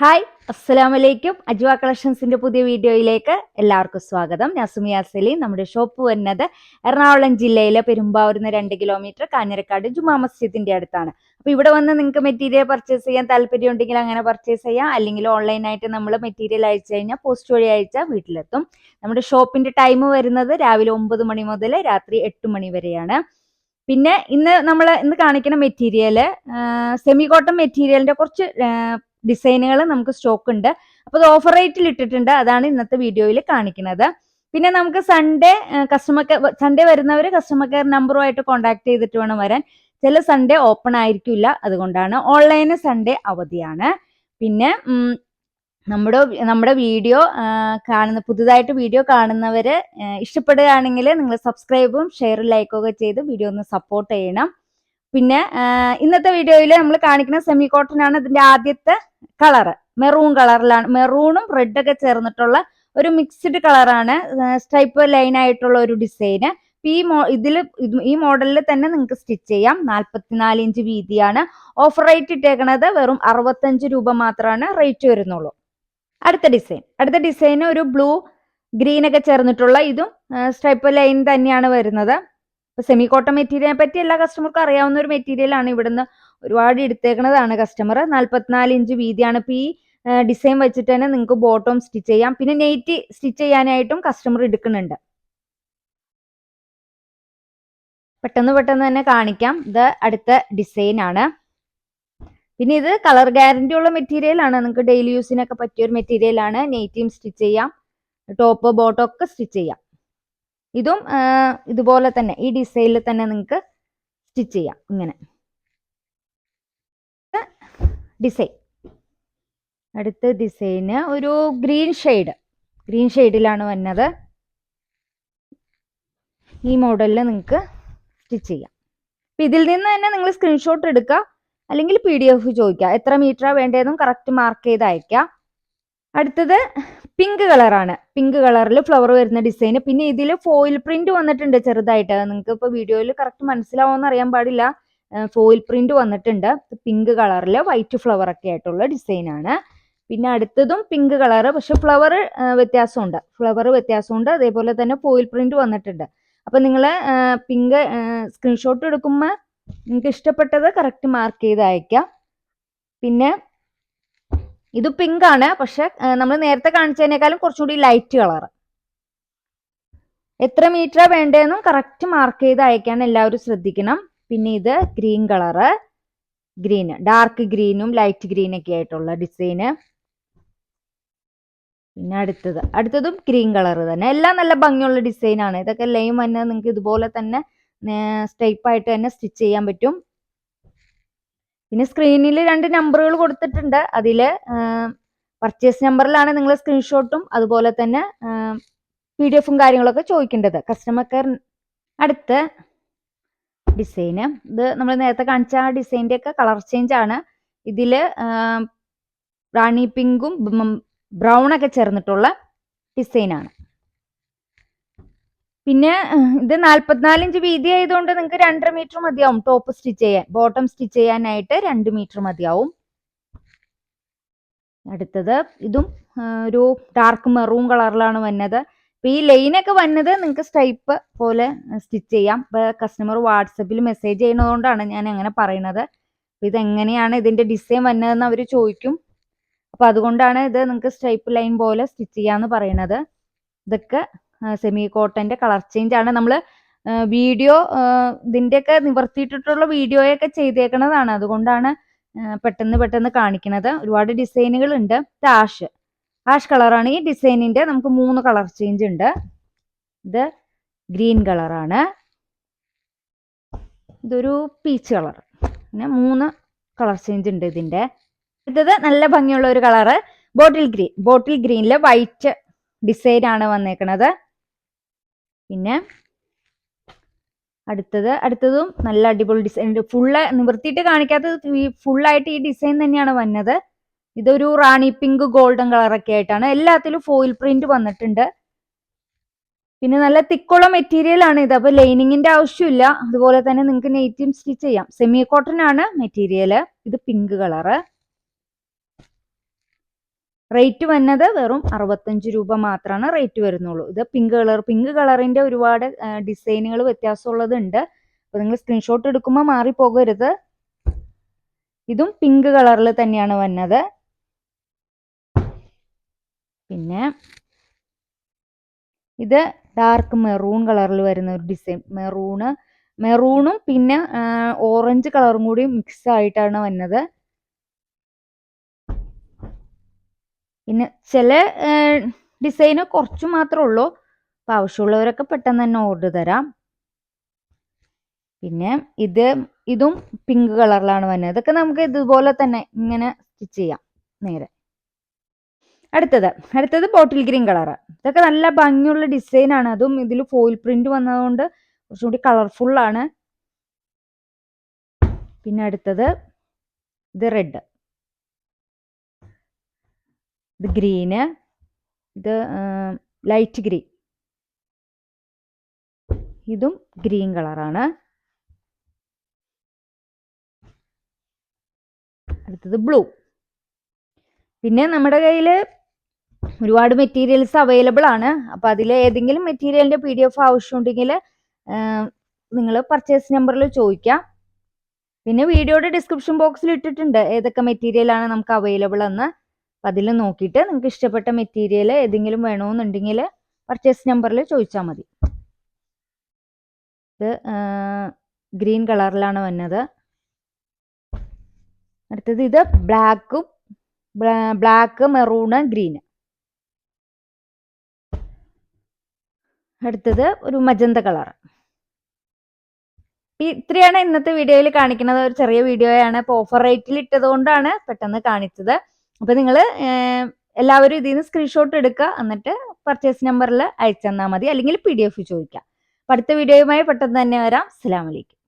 Hi അസ്സലാം വലൈക്കും അജ്വ കളക്ഷൻസിന്റെ പുതിയ വീഡിയോയിലേക്ക് എല്ലാവർക്കും സ്വാഗതം. ഞാൻ സുമിയ സലീം. നമ്മുടെ ഷോപ്പ് വരുന്നത് എറണാകുളം ജില്ലയിലെ പെരുമ്പാവൂരിന്ന് രണ്ട് കിലോമീറ്റർ കാഞ്ഞിരക്കാട് ജുമാ മസ്ജിദിന്റെ അടുത്താണ്. അപ്പൊ ഇവിടെ വന്ന് നിങ്ങൾക്ക് മെറ്റീരിയൽ പർച്ചേസ് ചെയ്യാൻ താല്പര്യം ഉണ്ടെങ്കിൽ അങ്ങനെ പർച്ചേസ് ചെയ്യാം. അല്ലെങ്കിൽ ഓൺലൈനായിട്ട് നമ്മൾ മെറ്റീരിയൽ അയച്ചു കഴിഞ്ഞാൽ പോസ്റ്റ് വഴി അയച്ചാൽ വീട്ടിലെത്തും. നമ്മുടെ ഷോപ്പിന്റെ ടൈം വരുന്നത് രാവിലെ ഒമ്പത് മണി മുതൽ രാത്രി എട്ട് മണി വരെയാണ്. പിന്നെ ഇന്ന് നമ്മൾ ഇന്ന് കാണിക്കുന്ന മെറ്റീരിയൽ സെമി കോട്ടൺ മെറ്റീരിയലിന്റെ കുറച്ച് ഡിസൈനുകൾ നമുക്ക് സ്റ്റോക്ക് ഉണ്ട് അപ്പോൾ അത് ഓഫർ റേറ്റിൽ ഇട്ടിട്ടുണ്ട്. അതാണ് ഇന്നത്തെ വീഡിയോയിൽ കാണിക്കുന്നത്. പിന്നെ നമുക്ക് സൺഡേ കസ്റ്റമർ കെയർ സൺഡേ വരുന്നവർ കസ്റ്റമർ കെയർ നമ്പറുമായിട്ട് കോൺടാക്ട് ചെയ്തിട്ട് വേണം വരാൻ. ചില സൺഡേ ഓപ്പൺ ആയിരിക്കില്ല. അതുകൊണ്ടാണ് ഓൺലൈൻ സൺഡേ അവധിയാണ്. പിന്നെ നമ്മുടെ നമ്മുടെ വീഡിയോ കാണുന്ന പുതുതായിട്ട് വീഡിയോ കാണുന്നവര് ഇഷ്ടപ്പെടുകയാണെങ്കിൽ നിങ്ങൾ സബ്സ്ക്രൈബും ഷെയറും ലൈക്കും ഒക്കെ ചെയ്ത് വീഡിയോ ഒന്ന് സപ്പോർട്ട് ചെയ്യണം. പിന്നെ ഇന്നത്തെ വീഡിയോയിൽ നമ്മൾ കാണിക്കുന്ന സെമി കോട്ടൺ ആണ് ഇതിന്റെ ആദ്യത്തെ കളറ്. മെറൂൺ കളറിലാണ് മെറൂണും റെഡ് ഒക്കെ ചേർന്നിട്ടുള്ള ഒരു മിക്സ്ഡ് കളറാണ് സ്ട്രൈപ്പ് ലൈൻ ആയിട്ടുള്ള ഒരു ഡിസൈന് ഈ മോ ഇതിൽ ഈ മോഡലിൽ തന്നെ നിങ്ങൾക്ക് സ്റ്റിച്ച് ചെയ്യാം. നാൽപ്പത്തിനാല് ഇഞ്ച് വീതിയാണ്. ഓഫർ റേറ്റ് ഇട്ടേക്കണത് വെറും അറുപത്തഞ്ച് രൂപ മാത്രമാണ് റേറ്റ് വരുന്നുള്ളൂ. അടുത്ത ഡിസൈൻ അടുത്ത ഡിസൈൻ ഒരു ബ്ലൂ ഗ്രീൻ ഒക്കെ ചേർന്നിട്ടുള്ള ഇതും സ്ട്രൈപ്പ് ലൈൻ തന്നെയാണ് വരുന്നത്. ഇപ്പൊ സെമി കോട്ടൺ മെറ്റീരിയലിനെ പറ്റി എല്ലാ കസ്റ്റമർക്കും അറിയാവുന്ന ഒരു മെറ്റീരിയൽ ആണ് ഇവിടുന്ന് ഒരുപാട് എടുത്തേക്കുന്നതാണ് കസ്റ്റമർ നാല്പത്തിനാല് ഇഞ്ച് വീതിയാണ്. ഇപ്പൊ ഈ ഡിസൈൻ വെച്ചിട്ട് തന്നെ നിങ്ങൾക്ക് ബോട്ടം സ്റ്റിച്ച് ചെയ്യാം. പിന്നെ നെയ്റ്റ് സ്റ്റിച്ച് ചെയ്യാനായിട്ടും കസ്റ്റമർ എടുക്കുന്നുണ്ട്. പെട്ടെന്ന് പെട്ടെന്ന് തന്നെ കാണിക്കാം. ഇത് അടുത്ത ഡിസൈൻ ആണ്. പിന്നെ ഇത് കളർ ഗ്യാരണ്ടി ഉള്ള മെറ്റീരിയൽ ആണ്. നിങ്ങൾക്ക് ഡെയിലി യൂസിനൊക്കെ പറ്റിയ ഒരു മെറ്റീരിയൽ ആണ്. നെയ്റ്റിയും സ്റ്റിച്ച് ചെയ്യാം. ടോപ്പ് ബോട്ടം ഒക്കെ സ്റ്റിച്ച് ചെയ്യാം. ഇതും ഇതുപോലെ തന്നെ ഈ ഡിസൈനിൽ തന്നെ നിങ്ങൾക്ക് സ്റ്റിച്ച് ചെയ്യാം ഇങ്ങനെ. ഡിസൈൻ അടുത്ത ഡിസൈന് ഒരു ഗ്രീൻ ഷെയ്ഡ് ഗ്രീൻ ഷെയ്ഡിലാണ് വന്നത്. ഈ മോഡലിൽ നിങ്ങൾക്ക് സ്റ്റിച്ച് ചെയ്യാം. അപ്പം ഇതിൽ നിന്ന് തന്നെ നിങ്ങൾ സ്ക്രീൻഷോട്ട് എടുക്കുക അല്ലെങ്കിൽ പി ഡി എഫ് ചോദിക്കുക. എത്ര മീറ്ററാണ് വേണ്ടതെന്നും കറക്റ്റ് മാർക്ക് ചെയ്ത് അയക്കുക അടുത്തത് പിങ്ക് കളറാണ് പിങ്ക് കളറിൽ ഫ്ലവർ വരുന്ന ഡിസൈൻ പിന്നെ ഇതിൽ ഫോയിൽ പ്രിന്റ് വന്നിട്ടുണ്ട് ചെറുതായിട്ട്. നിങ്ങൾക്ക് ഇപ്പോൾ വീഡിയോയിൽ കറക്റ്റ് മനസ്സിലാവുമെന്ന് അറിയാൻ പാടില്ല. ഫോയിൽ പ്രിന്റ് വന്നിട്ടുണ്ട്. പിങ്ക് കളറിൽ വൈറ്റ് ഫ്ലവർ ഒക്കെ ആയിട്ടുള്ള ഡിസൈനാണ് പിന്നെ അടുത്തതും പിങ്ക് കളർ പക്ഷെ ഫ്ലവർ വ്യത്യാസമുണ്ട്. ഫ്ലവർ വ്യത്യാസമുണ്ട്. അതേപോലെ തന്നെ ഫോയിൽ പ്രിന്റ് വന്നിട്ടുണ്ട്. അപ്പൊ നിങ്ങൾ പിങ്ക് സ്ക്രീൻഷോട്ട് എടുക്കുമ്പോൾ നിങ്ങൾക്ക് ഇഷ്ടപ്പെട്ടത് കറക്റ്റ് മാർക്ക് ചെയ്ത് അയക്കാം പിന്നെ ഇത് പിങ്ക് ആണ്. പക്ഷെ നമ്മൾ നേരത്തെ കാണിച്ചതിനേക്കാളും കുറച്ചുകൂടി ലൈറ്റ് കളർ എത്ര മീറ്ററാ വേണ്ടതെന്നും കറക്റ്റ് മാർക്ക് ചെയ്ത് അയക്കാൻ എല്ലാവരും ശ്രദ്ധിക്കണം. പിന്നെ ഇത് ഗ്രീൻ കളറ് ഗ്രീൻ ഡാർക്ക് ഗ്രീനും ലൈറ്റ് ഗ്രീനൊക്കെ ആയിട്ടുള്ള ഡിസൈന് പിന്നെ അടുത്തത് അടുത്തതും ഗ്രീൻ കളർ തന്നെ. എല്ലാം നല്ല ഭംഗിയുള്ള ഡിസൈനാണ് ഇതൊക്കെ ലൈം വന്നാൽ നിങ്ങൾക്ക് ഇതുപോലെ തന്നെ സ്റ്റൈപ്പ് ആയിട്ട് തന്നെ സ്റ്റിച്ച് ചെയ്യാൻ പറ്റും. പിന്നെ സ്ക്രീനിൽ രണ്ട് നമ്പറുകൾ കൊടുത്തിട്ടുണ്ട്. അതിൽ പർച്ചേസ് നമ്പറിലാണ് നിങ്ങൾ സ്ക്രീൻഷോട്ടും അതുപോലെ തന്നെ പി ഡി എഫും കാര്യങ്ങളൊക്കെ ചോദിക്കേണ്ടത്. കസ്റ്റമർ കെയർ അടുത്ത ഡിസൈന് ഇത് നമ്മൾ നേരത്തെ കാണിച്ച ആ ഡിസൈന്റെ ഒക്കെ കളർ ചേഞ്ച് ആണ് ഇതിൽ റാണി പിങ്കും ബ്രൗൺ ഒക്കെ ചേർന്നിട്ടുള്ള ഡിസൈൻ ആണ്. പിന്നെ ഇത് നാല്പത്തിനാല് ഇഞ്ച് വീതി ആയതുകൊണ്ട് നിങ്ങൾക്ക് രണ്ടര മീറ്റർ മതിയാവും ടോപ്പ് സ്റ്റിച്ച് ചെയ്യാൻ. ബോട്ടം സ്റ്റിച്ച് ചെയ്യാനായിട്ട് രണ്ട് മീറ്റർ മതിയാവും. അടുത്തത് ഇതും ഒരു ഡാർക്ക് മെറൂൺ കളറിലാണ് വന്നത്. അപ്പൊ ഈ ലൈനൊക്കെ വന്നത് നിങ്ങൾക്ക് സ്ട്രൈപ്പ് പോലെ സ്റ്റിച്ച് ചെയ്യാം. കസ്റ്റമർ വാട്സപ്പിൽ മെസ്സേജ് ചെയ്യുന്നതുകൊണ്ടാണ് ഞാൻ അങ്ങനെ പറയുന്നത് ഇത് എങ്ങനെയാണ് ഇതിന്റെ ഡിസൈൻ വന്നതെന്ന് അവർ ചോദിക്കും. അപ്പൊ അതുകൊണ്ടാണ് ഇത് നിങ്ങൾക്ക് സ്ട്രൈപ്പ് ലൈൻ പോലെ സ്റ്റിച്ച് ചെയ്യാന്ന് പറയണത്. ഇതൊക്കെ സെമി കോട്ടന്റെ കളർ ചേഞ്ച് ആണ്. നമ്മൾ വീഡിയോ ഇതിന്റെയൊക്കെ നിവർത്തിയിട്ടിട്ടുള്ള വീഡിയോയൊക്കെ ചെയ്തേക്കുന്നതാണ് അതുകൊണ്ടാണ് പെട്ടെന്ന് പെട്ടെന്ന് കാണിക്കുന്നത്. ഒരുപാട് ഡിസൈനുകൾ ഉണ്ട്. ഇത് ആഷ് ആഷ് കളറാണ് ഈ ഡിസൈനിന്റെ നമുക്ക് മൂന്ന് കളർ ചേഞ്ച് ഉണ്ട്. ഇത് ഗ്രീൻ കളറാണ് ഇതൊരു പീച്ച് കളർ പിന്നെ മൂന്ന് കളർ ചേഞ്ച് ഉണ്ട് ഇതിന്റെ. അടുത്തത് നല്ല ഭംഗിയുള്ള ഒരു കളറ് ബോട്ടിൽ ഗ്രീൻ ബോട്ടിൽ ഗ്രീനിൽ വൈറ്റ് ഡിസൈൻ ആണ് വന്നേക്കണത്. പിന്നെ അടുത്തത് അടുത്തതും നല്ല അടിപൊളി ഡിസൈൻ ഫുള്ള് നിവർത്തിയിട്ട് കാണിക്കാത്തത് ഈ ഫുള്ളായിട്ട് ഈ ഡിസൈൻ തന്നെയാണ് വന്നത്. ഇതൊരു റാണി പിങ്ക് ഗോൾഡൻ കളറൊക്കെ ആയിട്ടാണ്. എല്ലാത്തിലും ഫോയിൽ പ്രിന്റ് വന്നിട്ടുണ്ട്. പിന്നെ നല്ല തിക്കുള്ള മെറ്റീരിയൽ ആണ് ഇത്. അപ്പൊ ലൈനിങ്ങിന്റെ ആവശ്യമില്ല. അതുപോലെ തന്നെ നിങ്ങൾക്ക് നെയ്റ്റിയും സ്റ്റിച്ച് ചെയ്യാം. സെമി കോട്ടൺ ആണ് മെറ്റീരിയൽ ഇത് പിങ്ക് കളറ് റേറ്റ് വന്നത് വെറും അറുപത്തഞ്ച് രൂപ മാത്രമാണ് റേറ്റ് വരുന്നുള്ളൂ. ഇത് പിങ്ക് കളർ പിങ്ക് കളറിന്റെ ഒരുപാട് ഡിസൈനുകൾ വ്യത്യാസമുള്ളതുണ്ട്. അപ്പോൾ നിങ്ങൾ സ്ക്രീൻഷോട്ട് എടുക്കുമ്പോൾ മാറിപ്പോകരുത്. ഇതും പിങ്ക് കളറിൽ തന്നെയാണ് വന്നത്. പിന്നെ ഇത് ഡാർക്ക് മെറൂൺ കളറിൽ വരുന്ന ഒരു ഡിസൈൻ മെറൂണ് മെറൂണും പിന്നെ ഓറഞ്ച് കളറും കൂടി മിക്സ് ആയിട്ടാണ് വന്നത്. പിന്നെ ചില ഡിസൈന് കുറച്ച് മാത്രമേ ഉള്ളൂ. അപ്പം ആവശ്യമുള്ളവരൊക്കെ പെട്ടെന്ന് തന്നെ ഓർഡർ തരാം. പിന്നെ ഇത് ഇതും പിങ്ക് കളറിലാണ് വന്നത് ഇതൊക്കെ നമുക്ക് ഇതുപോലെ തന്നെ ഇങ്ങനെ സ്റ്റിച്ച് ചെയ്യാം നേരെ. അടുത്തത് അടുത്തത് ബോട്ടിൽ ഗ്രീൻ കളർ ഇതൊക്കെ നല്ല ഭംഗിയുള്ള ഡിസൈൻ ആണ്. അതും ഇതിൽ ഫോയിൽ പ്രിന്റ് വന്നതുകൊണ്ട് കുറച്ചുകൂടി കളർഫുൾ ആണ്. പിന്നെ അടുത്തത് ഇത് റെഡ് ഇത് ഗ്രീന് ഇത് ലൈറ്റ് ഗ്രീൻ. ഇതും ഗ്രീൻ കളറാണ്. അടുത്തത് ബ്ലൂ. പിന്നെ നമ്മുടെ കയ്യിൽ ഒരുപാട് മെറ്റീരിയൽസ് അവൈലബിൾ ആണ്. അപ്പോൾ അതിൽ ഏതെങ്കിലും മെറ്റീരിയലിന്റെ പി ഡി എഫ് ആവശ്യമുണ്ടെങ്കിൽ നിങ്ങൾ പർച്ചേസ് നമ്പറിൽ ചോദിക്കാം. പിന്നെ വീഡിയോയുടെ ഡിസ്ക്രിപ്ഷൻ ബോക്സിൽ ഇട്ടിട്ടുണ്ട് ഏതൊക്കെ മെറ്റീരിയലാണ് നമുക്ക് അവൈലബിൾ എന്ന്. അപ്പം അതിൽ നോക്കിയിട്ട് നിങ്ങൾക്ക് ഇഷ്ടപ്പെട്ട മെറ്റീരിയൽ ഏതെങ്കിലും വേണമെന്നുണ്ടെങ്കിൽ പർച്ചേസ് നമ്പറിൽ ചോദിച്ചാൽ മതി. ഇത് ഗ്രീൻ കളറിലാണ് വന്നത്. അടുത്തത് ഇത് ബ്ലാക്കും ബ്ലാക്ക് മെറൂണ് ഗ്രീന് അടുത്തത് ഒരു മജന്ത കളർ ഇത്രയാണ് ഇന്നത്തെ വീഡിയോയിൽ കാണിക്കുന്നത്. ഒരു ചെറിയ വീഡിയോയാണ് ഇപ്പോൾ ഓഫർ റേറ്റിൽ ഇട്ടത് കൊണ്ടാണ് പെട്ടെന്ന് കാണിച്ചത്. അപ്പോൾ നിങ്ങൾ എല്ലാവരും ഇതിൽ നിന്ന് സ്ക്രീൻഷോട്ട് എടുക്കുക. എന്നിട്ട് പർച്ചേസ് നമ്പറിൽ അയച്ചു തന്നാൽ മതി. അല്ലെങ്കിൽ പി ഡി എഫ് ചോദിക്കാം അടുത്ത വീഡിയോയുമായി പെട്ടെന്ന് തന്നെ വരാം. അസ്സാം വലൈക്കും